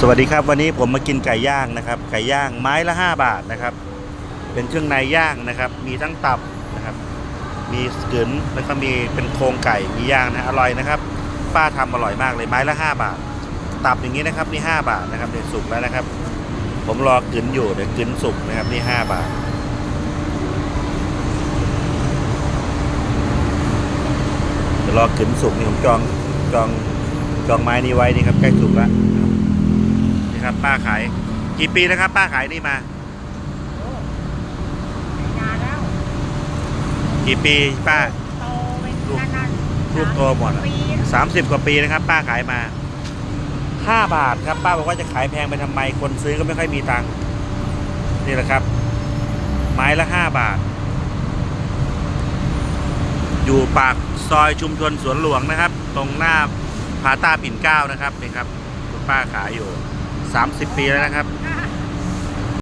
สวัสดีครับวันนี้ผมมากินไก่ย่างนะครับ ไก่ย่างไม้ละ 5 บาทนะครับ เป็นเครื่องในย่างนะครับ มีทั้งตับนะครับ มีกึ๋นแล้วก็มีเป็นโครงไก่มีย่างนะอร่อยนะครับ ป้าทำอร่อยมากเลยไม้ละ 5 บาท ตับอย่างนี้นะครับนี่5บาทนะครับเดี๋ยวสุกแล้วนะครับ ผมรอกึ๋นอยู่เดี๋ยวกึ๋นสุกนะครับนี่5บาทเดี๋ยวรอกึ๋นสุกนี่ผมจองจองจองไม้นี้ไว้นี่ครับใกล้สุกแล้ว นะครับนี่ครับป้าขาย กี่ปีแล้วครับ ป้าขายนี่มานานแล้วกี่ปีป้า โตเป็นนานๆลูกโตหมดอะ ปีสามสิบกว่าปีนะครับ ป้าขายมาห้าบาทครับ ป้าบอกว่าจะขายแพงไปทำไมคนซื้อก็ไม่ค่อยมีตังค์นี่แหละครับ ไม้ละห้าบาท อยู่ปากซอยชุมชนสวนหลวงนะครับ ตรงหน้าผาตาปิ่นเกล้านะครับนี่ครับคุณป้าขายอยู่ 30 ปีแล้วนะครับ